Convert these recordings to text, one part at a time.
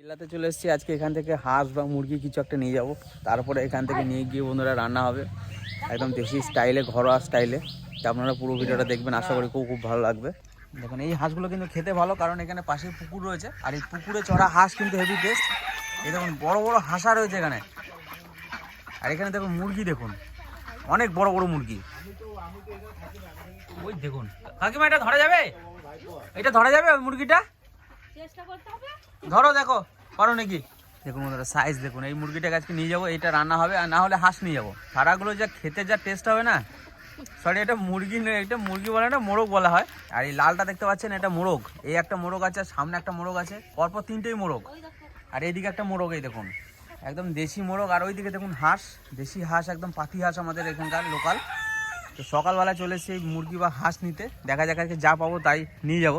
জেলাতে চলে এসেছি। আজকে এখান থেকে হাঁস বা মুরগি কিছু একটা নিয়ে যাব। তারপরে এখান থেকে নিয়ে গিয়ে বন্ধুরা রান্না হবে। একদম দেশি স্টাইলে, ঘরোয়া স্টাইলে। আপনারা পুরো ভিডিওটা দেখবেন। আশা করি খুব খুব ভালো লাগবে। দেখুন, এই হাঁসগুলো কিন্তু খেতে ভালো, কারণ এখানে পাশে পুকুর রয়েছে। আর এই পুকুরে চড়া হাঁস কিন্তু হেভি টেস্ট এই দেখুন, বড় বড় হাঁসা রয়েছে এখানে। আর এখানে দেখুন, মুরগি দেখুন। অনেক বড় বড় মুরগি। ওই দেখুন। কাকিমা, এটা ধরা যাবে? এটা ধরা যাবে মুরগিটা? চেষ্টা করতে হবে। ধরো দেখো পারো নাকি? দেখুন বন্ধুরা সাইজ দেখুন, এই মুরগিটাকে আজকে নিয়ে যাব এটা রান্না হবে, আর না হলে হাঁস নিয়ে যাব। সারাগুলো যা খেতে যা টেস্ট হবে না সরি এটা মুরগি নয়, এটা মুরগি বলে না, মোরগ বলা হয়। আর এই লালটা দেখতে পাচ্ছেন, এটা মোরগ। এই একটা মোরগ আছে আর সামনে একটা মোরগ আছে, পরপর তিনটেই মোরগ। আর এইদিকে একটা মোরগ, এই দেখুন, একদম দেশি মোরগ, আর ওইদিকে দেখুন হাঁস, দেশি হাঁস, একদম পাতি হাঁস আমাদের এখানকার লোকাল তো সকালবেলা চলে এসেছি মুরগি বা হাঁস নিতে, দেখা যাক আজকে যা পাবো তাই নিয়ে যাব।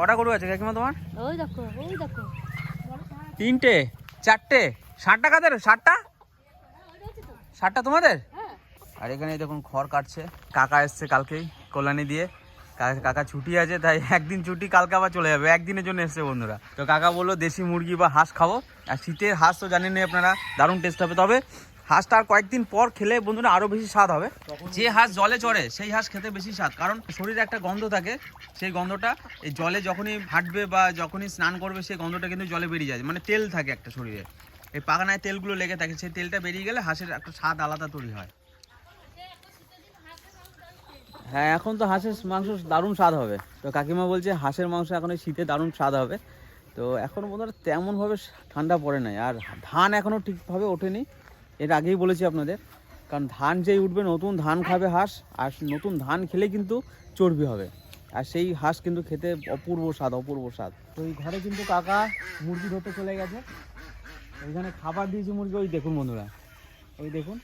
কটা গরু আছে কাকিমা তোমার? ওই দেখো ওই দেখো। তিনটে? চারটে? ষাট টাকাদের ষাটটা? ষাটটা তোমাদের? আর এখানে দেখুন খড় কাটছে। কাকা এসছে কালকেই কল্যাণী দিয়ে। কাকা ছুটি আছে তাই একদিন ছুটি কালকে আবার চলে যাবে। একদিনের জন্য এসছে বন্ধুরা। তো কাকা বলল দেশি মুরগি বা হাঁস খাব। আর শীতের হাঁস তো জানেন আপনারা দারুণ টেস্ট হবে। তবে হাঁসটা আর কয়েকদিন পর খেলে বন্ধুরা আরও বেশি স্বাদ হবে। যে হাঁস জলে চড়ে সেই হাঁস খেতে বেশি স্বাদ। কারণ শরীরে একটা গন্ধ থাকে সেই গন্ধটা এই জলে যখনই হাঁটবে বা যখনই স্নান করবে সেই গন্ধটা কিন্তু জলে বেরিয়ে যায়। মানে তেল থাকে একটা শরীরে। এই পাখানায় তেলগুলো লেগে থাকে সেই তেলটা বেরিয়ে গেলে হাঁসের একটা স্বাদ আলাদা তৈরি হয়। হ্যাঁ এখন তো হাঁসের মাংস দারুণ স্বাদ হবে। তো কাকিমা বলছে হাঁসের মাংস এখন এই শীতে দারুণ স্বাদ হবে। তো এখন বোধহয় তেমনভাবে ঠান্ডা পড়ে নাই আর ধান এখনও ঠিকভাবে ওঠেনি। এর আগেই বলেছি আপনাদের কারণ ধান যেই উঠবে নতুন ধান খাবে হাঁস আর নতুন ধান খেলে কিন্তু চর্বি হবে। আর সেই হাঁস কিন্তু খেতে অপূর্ব স্বাদ অপূর্ব স্বাদ। তো এই ঘরে কিন্তু কাকা মুরগি ধরতে চলে গেছে। ওইখানে খাবার দিয়েছি মুরগি ওই দেখুন বন্ধুরা ওই দেখুন।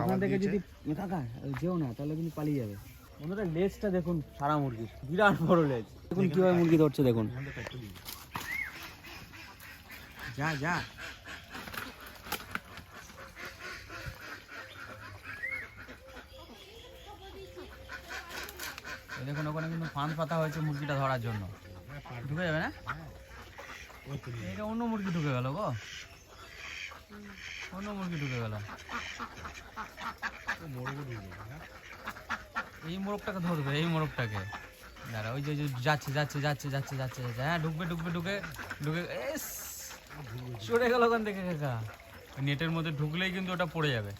ওখান থেকে যদি কাকা ওই যেও না তাহলে কিন্তু পালিয়ে যাবে। বন্ধুরা লেজটা দেখুন সারা মুরগির বিরাট বড় লেজ। দেখুন কীভাবে মুরগি ধরছে দেখুন। যা যা। দেখুন, ওখানে কিন্তু ফাঁদ পাতা হয়েছে মুরগিটা ধরার জন্য। ঢুকে যাবে না? এটা অন্য মুরগি ঢুকে গেল গো। অন্য মুরগি ঢুকে গেল। এই মোরগটাকে ধরবে, এই মোরগটাকে। দাঁড়া, ওই যে যাচ্ছে যাচ্ছে যাচ্ছে যাচ্ছে যাচ্ছে যাচ্ছে। হ্যাঁ ঢুকবে ঢুকবে, ঢুকে ঢুকে, এস! চড়ে গেল ওখান থেকে কাকা। নেটের মধ্যে ঢুকলেই কিন্তু ওটা পড়ে যাবে।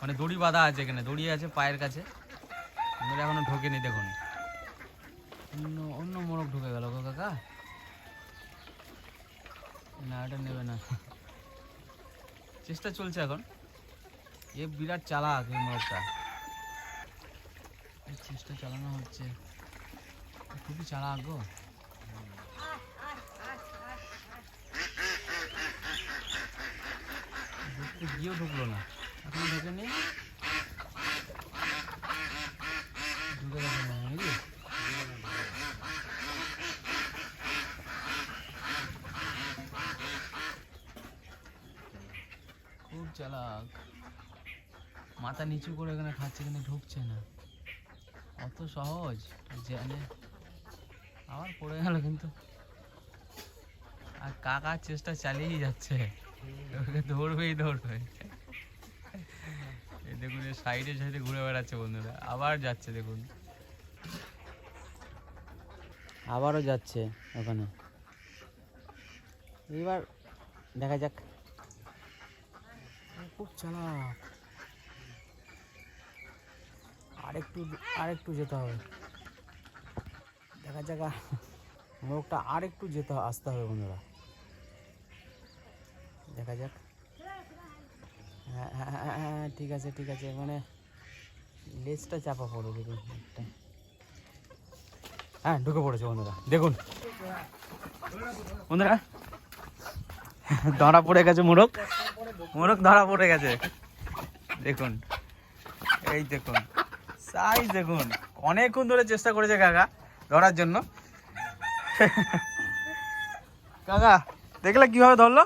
মানে দড়ি বাঁধা আছে এখানে, দড়ি আছে পায়ের কাছে। আমরা এখনও ঢোকেনি, দেখুন। অন্য অন্য মোরগ ঢুকে গেল কাকা। না, এটা নেবে না। চেষ্টা চলছে এখন। এ বিরাট চালাক এই মোরগটা চেষ্টা চালানো হচ্ছে। খুবই চালাক গো। গিয়েও ঢুকলো না। এখন ঢুকে গেছে না নাকি খুব চালাক। মাথা নিচু করে এখানে খাচ্ছে এখানে ঢুকছে না। অত সহজ, জানে। আবার পড়ে গেল কিন্তু। আর কাকার চেষ্টা চালিয়েই যাচ্ছে। ধরবে এই দেখুন সাইডে সাইডে ঘুরে বেড়াচ্ছে বন্ধুরা। আবার যাচ্ছে, দেখুন। আবারও যাচ্ছে ওখানে। এবার দেখা যাক। খুব চালাক। আরেকটু আরেকটু যেতে হবে। দেখা যাক মোরগটা আরেকটু যেতে আসতে হবে বন্ধুরা। দেখা যাক। হ্যাঁ হ্যাঁ হ্যাঁ, হ্যাঁ ঠিক আছে ঠিক আছে মানে লেজটা চাপা পড়ে দেখুন একটা হ্যাঁ ঢুকে পড়েছে বন্ধুরা। দেখুন। বন্ধুরা, ধরা পড়ে গেছে মোরগ। মোরগ ধরা পড়ে গেছে। দেখুন, এই দেখুন সাইজ দেখুন। অনেকক্ষণ ধরে চেষ্টা করেছে কাকা ধরার জন্য। কাকা, দেখলে কীভাবে ধরলো?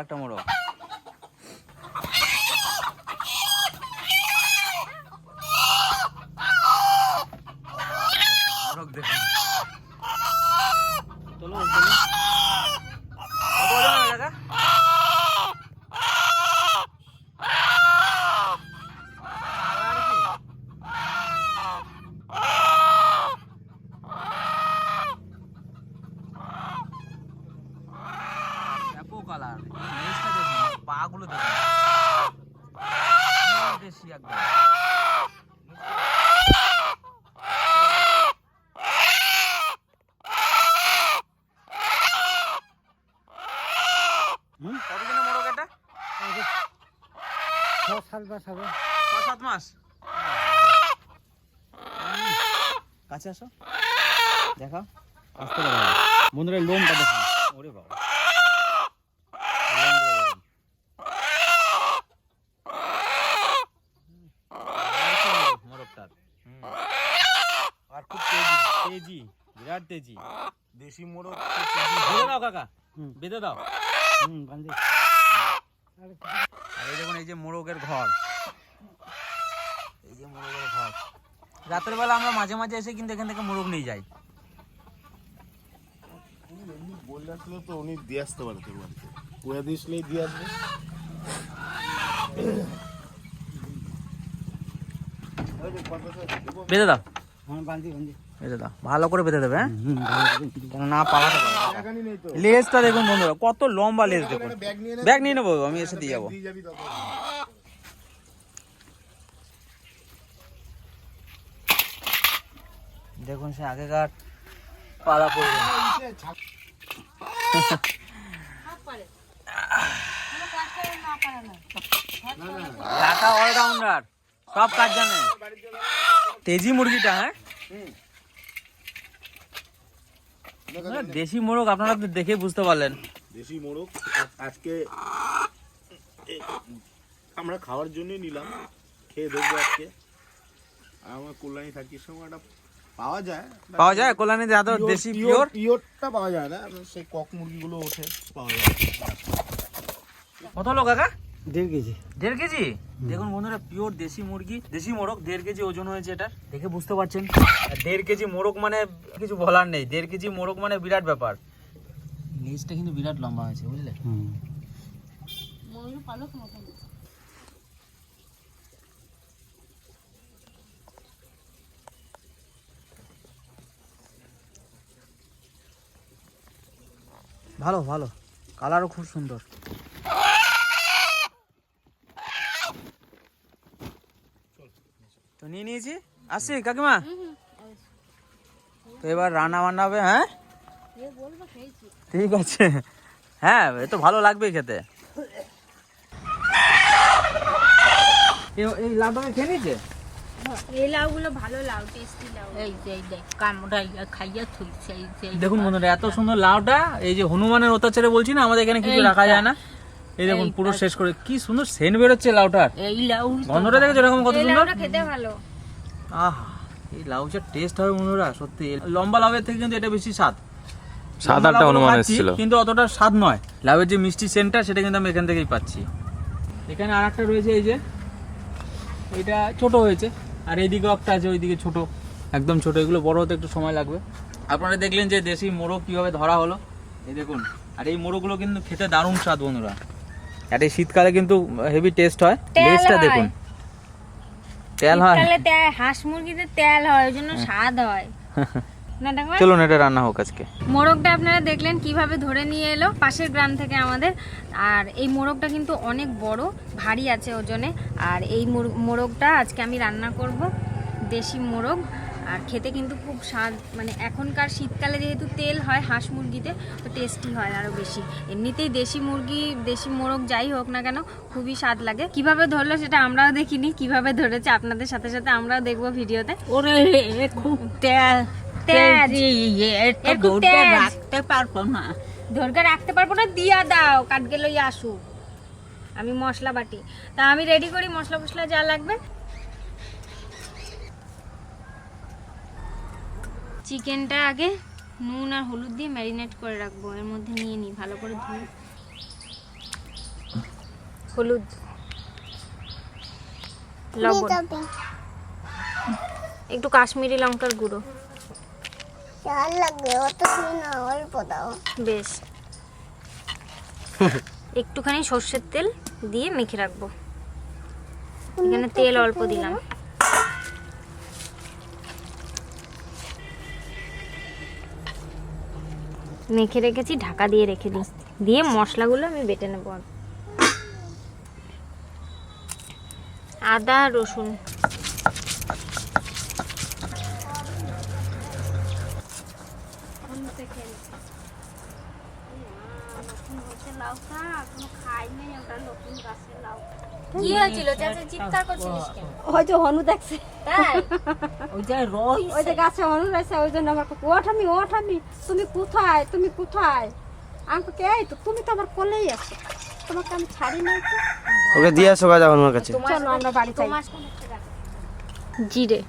একটা মোড়ক পা গুলো দেখুন দেশি একদম হুম? কতদিনের মোরগ এটা ছ সাত মাস হবে। সাত মাস? কাছে আসো। দেখাও। আসতে দেখা বন্ধুরা লোমটা দেখুন ওরে বাবা। লোমগুলো দেখুন। মোরগটার আর খুব তেজি তেজি বিরাট তেজি। দেশি মোরগ বেঁধে দাও কাকা। হুম। বেঁধে দাও। হুম বান্ধি। এই যে মোরগের ঘর। এই যে মোরগের ঘর। রাতের বেলা আমরা মাঝে মাঝে এসে কিন্তু এখান থেকে মোরগ নিয়ে যাই। বললে তো উনি দিয়ে আসতে পারে তোর বাড়িতে কুয়া দিসলেই দিয়ে আসবে বেঁধে দাও। হ্যাঁ বান্ধি বান্ধি বেঁধে দাও ভালো করে বেঁধে দেবে হ্যাঁ? না পালাতে লেজটা দেখুন বন্ধুরা কত লম্বা লেজ দেখুন। ব্যাগ নিয়ে নেব আমি এসে দিয়ে যাব। দেখুন সে আগেকার পালা পড়ে অলরাউন্ডার সব কাজ জানে। তেজি মুরগিটা হ্যাঁ? দেশি মোরগ আপনারা দেখে বুঝতে পারলেন। দেশি মোরগ আজকে আমরা খাওয়ার জন্যই নিলাম খেয়ে দেখব আজকে। আমার কল্যাণী থাকির সময় একটা পাওয়া যায়। পাওয়া যায়? কল্যাণীতে এত দেশি পিওর পিওরটা পাওয়া যায় না সেই কক মুরগিগুলো ওঠে পাওয়া যায়। কত লোক কাকা? দেড় কেজি। দেড় কেজি? দেখুন বন্ধুরা পিওর দেশি মুরগি দেশি মোরগ দেড় কেজি ওজন হয়েছে এটা দেখে বুঝতে পারছেন? আর দেড় কেজি মোরগ মানে কিছু বলার নেই। দেড় কেজি মোরগ মানে বিরাট ব্যাপার। লেজটা কিন্তু বিরাট লম্বা হয়েছে বুঝলে? পালক ভালো ভালো। কালারও খুব সুন্দর। তো নিয়ে নিয়েছি। আসি কাকিমা? তো এবার রান্না বান্না হবে হ্যাঁ? ঠিক আছে। হ্যাঁ এ তো ভালো লাগবে খেতে। এই লাউটাকে খেয়ে নিয়েছে? এই লাউগুলো ভালো লাউ টেস্টি লাউ। এই যে এই দেখ কামড়া খাইয়া সেই সেই দেখুন বন্ধুরা এত সুন্দর লাউটা এই যে হনুমানের অত্যাচারে বলছি না আমাদের এখানে কিছু রাখা যায় না। এই দেখুন পুরো শেষ করে কি সুন্দর সেন্ট বেরোচ্ছে লাউটার। এই লাউ গন্ধটা দেখেছ এরকম কত সুন্দর? লাউটা খেতে ভালো। আহা এই লাউচার টেস্ট হবে বন্ধুরা সত্যি। লম্বা লাউয়ের থেকে কিন্তু এটা বেশি স্বাদ। লম্বা আটটা অনুমান এসেছিল। কিন্তু অতটা স্বাদ নয়। লাউয়ের যে মিষ্টি সেন্টটা সেটা কিন্তু আমি এখান থেকেই পাচ্ছি। এখানে আর একটা রয়েছে এই যে এটা ছোট হয়েছে আর এইদিকেও একটা আছে ওইদিকে ছোট একদম ছোট। এগুলো বড় হতে একটু সময় লাগবে। আপনারা দেখলেন যে দেশি মোরগ কীভাবে ধরা হলো। এই দেখুন আর এই মোরগগুলো কিন্তু খেতে দারুণ স্বাদ বন্ধুরা। আর এই শীতকালে কিন্তু হেভি টেস্ট হয়। লেজটা দেখুন। তেল হয়। হাঁস মুরগিতে তেল হয় ওই জন্য স্বাদ হয়। চলুন এটা রান্না হোক আজকে। মোরগটা আপনারা দেখলেন কীভাবে ধরে নিয়ে এলো পাশের গ্রাম থেকে আমাদের। আর এই মোরগটা কিন্তু অনেক বড় ভারী আছে ওজনে। আর এই মোরগটা আজকে আমি রান্না করব দেশি মোরগ। আর খেতে কিন্তু খুব স্বাদ মানে এখনকার শীতকালে যেহেতু তেল হয় হাঁস মুরগিতে তো টেস্টি হয় আরও বেশি। এমনিতেই দেশি মুরগি দেশি মোরগ যাই হোক না কেন খুবই স্বাদ লাগে। কীভাবে ধরলো সেটা আমরাও দেখিনি কীভাবে ধরেছে আপনাদের সাথে সাথে আমরাও দেখব ভিডিওতে। ওরে খুব। রাখতে পারব না। ধরকে রাখতে পারব না দিয়া দাও কাটকে লই আসু আমি মশলা বাটি তা আমি রেডি করি মশলা ফসলা যা লাগবে। চিকেনটা আগে নুন আর হলুদ দিয়ে ম্যারিনেট করে রাখব। এর মধ্যে নিয়ে নিই ভালো করে ধুয়ে। হলুদ। লবণ। একটু কাশ্মীরি লঙ্কার গুঁড়ো। বেশ। একটুখানি সর্ষের তেল দিয়ে মেখে রাখব। এখানে তেল অল্প দিলাম। মেখে রেখেছি, ঢাকা দিয়ে রেখে দিই। দিয়ে মশলাগুলো আমি বেটে নেব। আদা, রসুন। লাউ খা এখনও খাইনি, ওটা নতুন গাছের লাউটা কি হয়েছিল? চাচা চিৎকার করছিলিস কেন? ওই যে হনু দেখছে। তাই? ওই যে রই ওই যে গাছে হনু রয়েছে ওই জন্য আমার কাকু, ওঠ আমি ওঠ আমি। তুমি কোথায়? তুমি কোথায়? আমাকে কে? এই তো তুমি তো আমার কোলেই আছো। তোমাকে আমি ছাড়ি নাই তো। ওকে দিয়ে আসো গাজা আমার কাছে। চলো আমরা বাড়ি যাই। জিরে।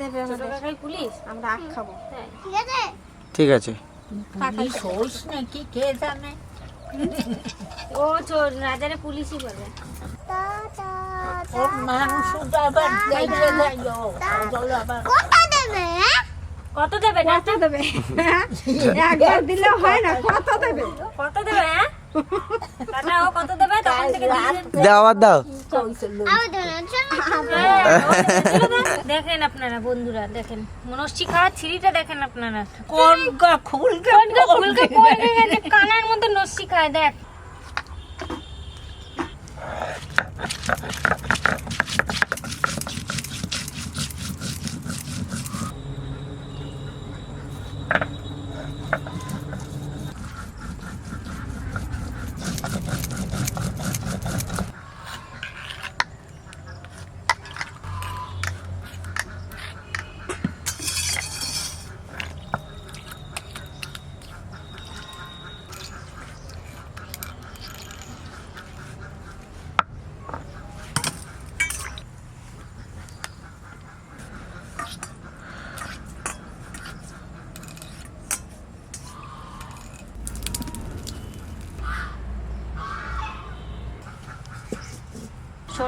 দেবে আমাদের। পুলিশ আমরা আখ খাব। ঠিক আছে। ঠিক আছে পুলিশ নাকি কে জানে? ও চোর রাজারে পুলিশই বলে। কত দেবে? কত দেবে? একবার দিলে হয় না কত দেবে? কত দেবে হ্যাঁ? ও কত দেবে? তখন থেকে দাও দাও। হ্যাঁ, দিল না। দেখেন আপনারা বন্ধুরা দেখেন। মনস্বী খাওয়ার ছিঁড়িটা দেখেন আপনারা। কোন গা খুলকে পড়ে গেছে। কানার মধ্যে নস্যি খায় দেখ।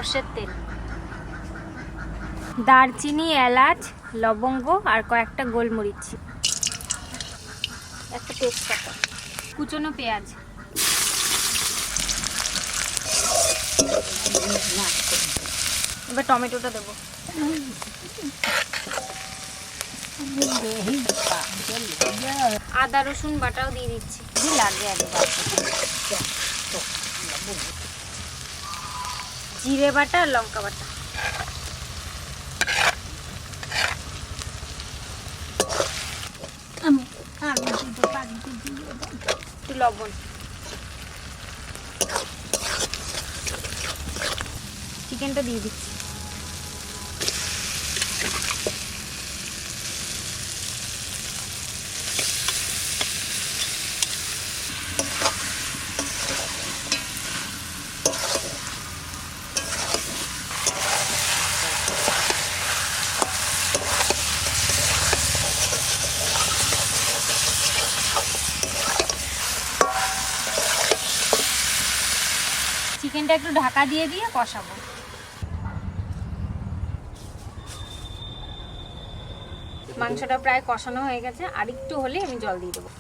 সর্ষের তেল। দারচিনি, এলাচ, লবঙ্গ আর কয়েকটা গোলমরিচ। একটা তেজপাতা। কুচনো পেঁয়াজ। এবার টমেটোটা দেবো। আদা, রসুন বাটাও দিয়ে দিচ্ছি। লাগে একবার। জিরে বাটা আর লঙ্কা বাটা। একটু লবণ। চিকেনটা দিয়ে দিচ্ছি। চিকেনটা একটু ঢাকা দিয়ে দিয়ে কষাবো। মাংসটা প্রায় কষানো হয়ে গেছে, আর একটু হলে আমি জল দিয়ে দেবো।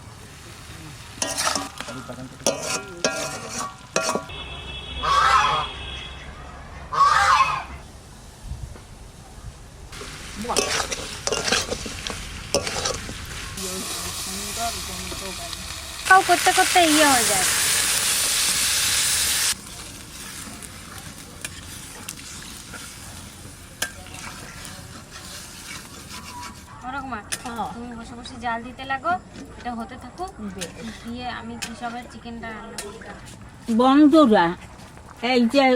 করতে করতে ইয়ে হয়ে যায় ওরকম আর। তুমি বসে বসে জাল দিতে লাগো, এটা হতে থাকুক। দিয়ে আমি কি সবের চিকেনটা রান্না বন্ধুরা, এই যে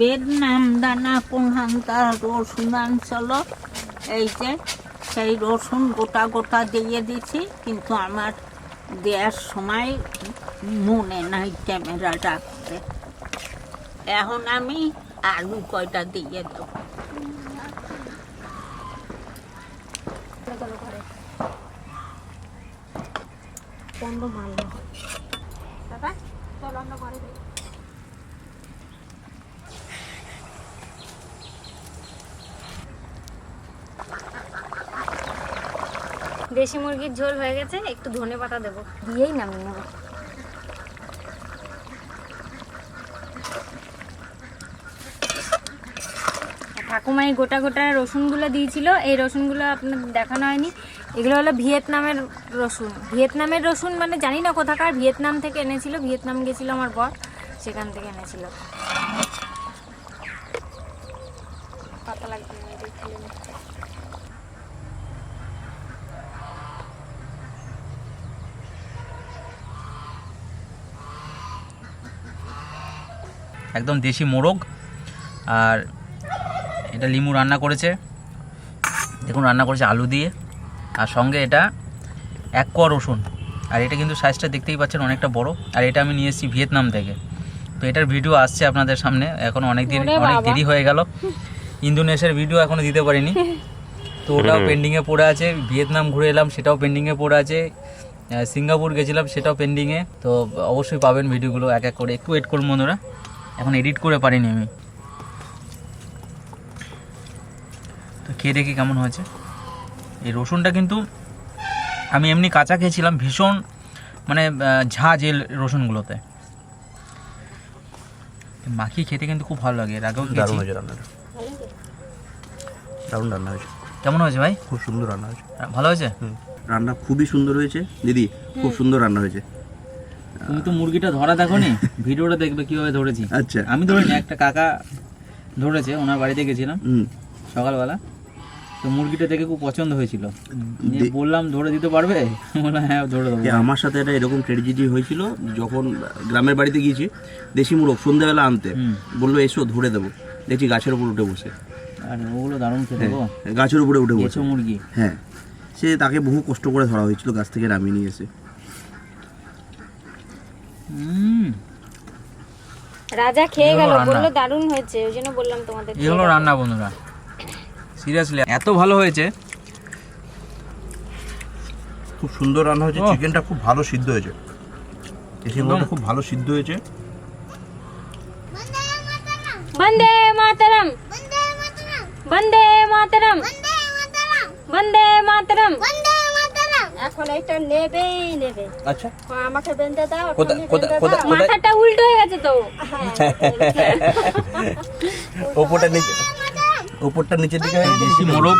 বেদনাম দানা কোনহানকার রসুন আনছিল, এই যে সেই রসুন গোটা গোটা দিয়ে দিছি, কিন্তু আমার দেওয়ার সময় মনে নাই ক্যামেরা রাখতে এখন আমি আলু কয়টা দিয়ে দেবো? দাদা চলো আমরা ঘরে যাই। দেশি মুরগির ঝোল হয়ে গেছে একটু ধনে পাতা দেবো। দিয়েই নামিয়ে নেব। ঠাকুমা গোটা গোটা রসুনগুলো দিয়েছিল। এই রসুনগুলো আপনার দেখানো হয়নি। এগুলো হলো ভিয়েতনামের রসুন। ভিয়েতনামের রসুন মানে জানি না কোথাকার, ভিয়েতনাম থেকে এনেছিল। ভিয়েতনাম গেছিল আমার বর, সেখান থেকে এনেছিল। একদম দেশি মোরগ। আর এটা লিমু রান্না করেছে। দেখুন রান্না করেছে আলু দিয়ে। আর সঙ্গে এটা এক কোয়া রসুন। আর এটা কিন্তু সাইজটা দেখতেই পাচ্ছেন অনেকটা বড়। আর এটা আমি নিয়ে এসেছি ভিয়েতনাম থেকে। তো এটার ভিডিও আসছে আপনাদের সামনে। এখন অনেক দিন অনেক দেরি হয়ে গেল। ইন্দোনেশিয়ার ভিডিও এখনও দিতে পারিনি। তো ওটাও পেন্ডিংয়ে পড়ে আছে। ভিয়েতনাম ঘুরে এলাম সেটাও পেন্ডিংয়ে পড়ে আছে। সিঙ্গাপুর গেছিলাম সেটাও পেন্ডিংয়ে তো অবশ্যই পাবেন ভিডিওগুলো এক এক করে। একটু ওয়েট করুন বন্ধুরা। এখন এডিট করে পারিনি আমি। তো খেয়ে দেখি কেমন হয়েছে। এই রসুনটা কিন্তু আমি এমনি কাঁচা খেয়েছিলাম ভীষণ মানে ঝাঁজ এই রসুনগুলোতে। মাখিয়ে খেতে কিন্তু খুব ভালো লাগে এর আগেও দারুণ হয়েছে রান্নাটা। দারুণ রান্না হয়েছে। কেমন হয়েছে ভাই? খুব সুন্দর রান্না হয়েছে। ভালো হয়েছে? রান্না খুবই সুন্দর হয়েছে। দিদি খুব সুন্দর রান্না হয়েছে। তুমি তো মুরগিটা ধরা দেখো নি ভিডিওটা দেখবে কীভাবে ধরেছি। আচ্ছা। আমি ধরিনি একটা কাকা ধরেছে ওনার বাড়িতে গেছিলাম। সকালবেলা। তো মুরগিটা দেখে খুব পছন্দ হয়েছিল। বললাম ধরে দিতে পারবে? বললাম হ্যাঁ ধরে দেবো। আমার সাথে একটা এরকম ট্র্যাজেডি হয়েছিল যখন গ্রামের বাড়িতে গিয়েছি দেশি মুরগ সন্ধ্যাবেলা আনতে। বলল এসো ধরে দেবো। দেখছি গাছের উপর উঠে বসে। আর ওগুলো দারুণ খেতে হ্যাঁ গাছের উপরে উঠে বসে। মুরগি। হ্যাঁ সে তাকে বহু কষ্ট করে ধরা হয়েছিল গাছ থেকে নামিয়ে নিয়ে এসে। হুম। রাজা খেয়ে গেল রান্না। বলল দারুণ হয়েছে। ওই জন্য বললাম তোমাদের এই হলো রান্না বন্ধুরা। সিরিয়াসলি এত ভালো হয়েছে। খুব সুন্দর রান্না হয়েছে চিকেনটা খুব ভালো সিদ্ধ হয়েছে। মুরগটা খুব ভালো সিদ্ধ হয়েছে। বন্দে মাতরম। বন্দে মাতরম। বন্দে মাতরম। বন্দে মাতরম। বন্দে মাতরম। বন্দে মাতরম। এখন এটা নেবেই নেবে। আচ্ছা। আমাকে বেঁধে দাও কোথা- কোথা- কোথা- দাও। মাথাটা উল্টো হয়ে গেছে তো। ওপরটা নিচে। ওপরটা নিচের দিকে দেশি মোরগ।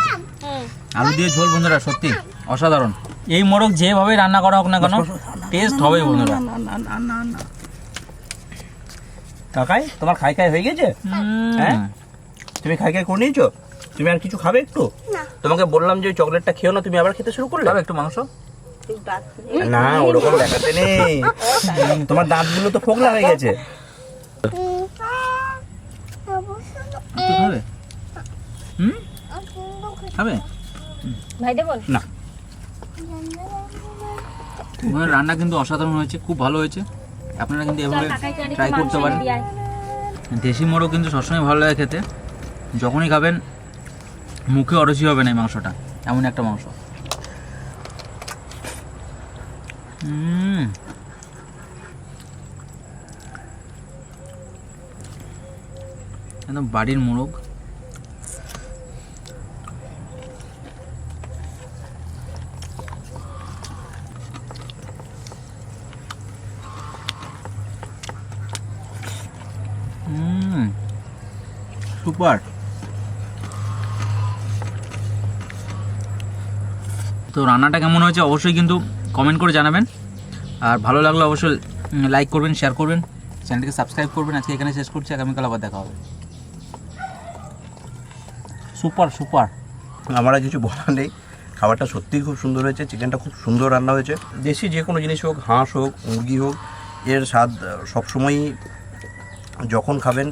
আলু দিয়ে ঝোল বন্ধুরা সত্যি অসাধারণ। এই মোরগ যেভাবে রান্না করা হোক না কেন টেস্ট হবে বন্ধুরা। কাকাই তোমার খাই খাই হয়ে গেছে? হ্যাঁ? তুমি খাই খাই করে নিয়েছো? তুমি আর কিছু খাবে একটু? তোমাকে বললাম যে চকলেটটা খেও না তুমি আবার খেতে শুরু করলে? একটু মাংস। না ওরকম দেখাতে নেই। তোমার দাঁতগুলো তো ফোকলা হয়ে গেছে। খাবে? হুম? খাবে? না। ওখানে রান্না কিন্তু অসাধারণ হয়েছে খুব ভালো হয়েছে। আপনারা কিন্তু এভাবে ট্রাই করতে পারেন। দেশি মোরগ কিন্তু সবসময় ভালো লাগে খেতে। যখনই খাবেন মুখে অরসি হবে না এই মাংসটা। এমন একটা মাংস। একদম বাড়ির মোরগ। সুপার তো রান্নাটা কেমন হয়েছে অবশ্যই কিন্তু কমেন্ট করে জানাবেন। আর ভালো লাগলে অবশ্যই লাইক করবেন শেয়ার করবেন চ্যানেলটিকে সাবস্ক্রাইব করবেন। আজকে এখানে শেষ করছি আগামীকাল আবার দেখা হবে। সুপার সুপার আমার আর কিছু বলার নেই। খাবারটা সত্যিই খুব সুন্দর হয়েছে চিকেনটা খুব সুন্দর রান্না হয়েছে। দেশি যে কোনো জিনিস হোক হাঁস হোক মুরগি হোক এর স্বাদ সবসময়ই যখন খাবেন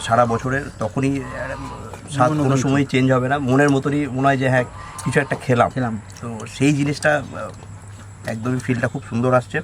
সারা বছরের তখনই স্বাদ কোনো সময় চেঞ্জ হবে না। মনের মতনই মনে হয় যে হ্যাঁ কিছু একটা খেলাম। খেলাম। তো সেই জিনিসটা একদমই ফিলটা খুব সুন্দর আসছে।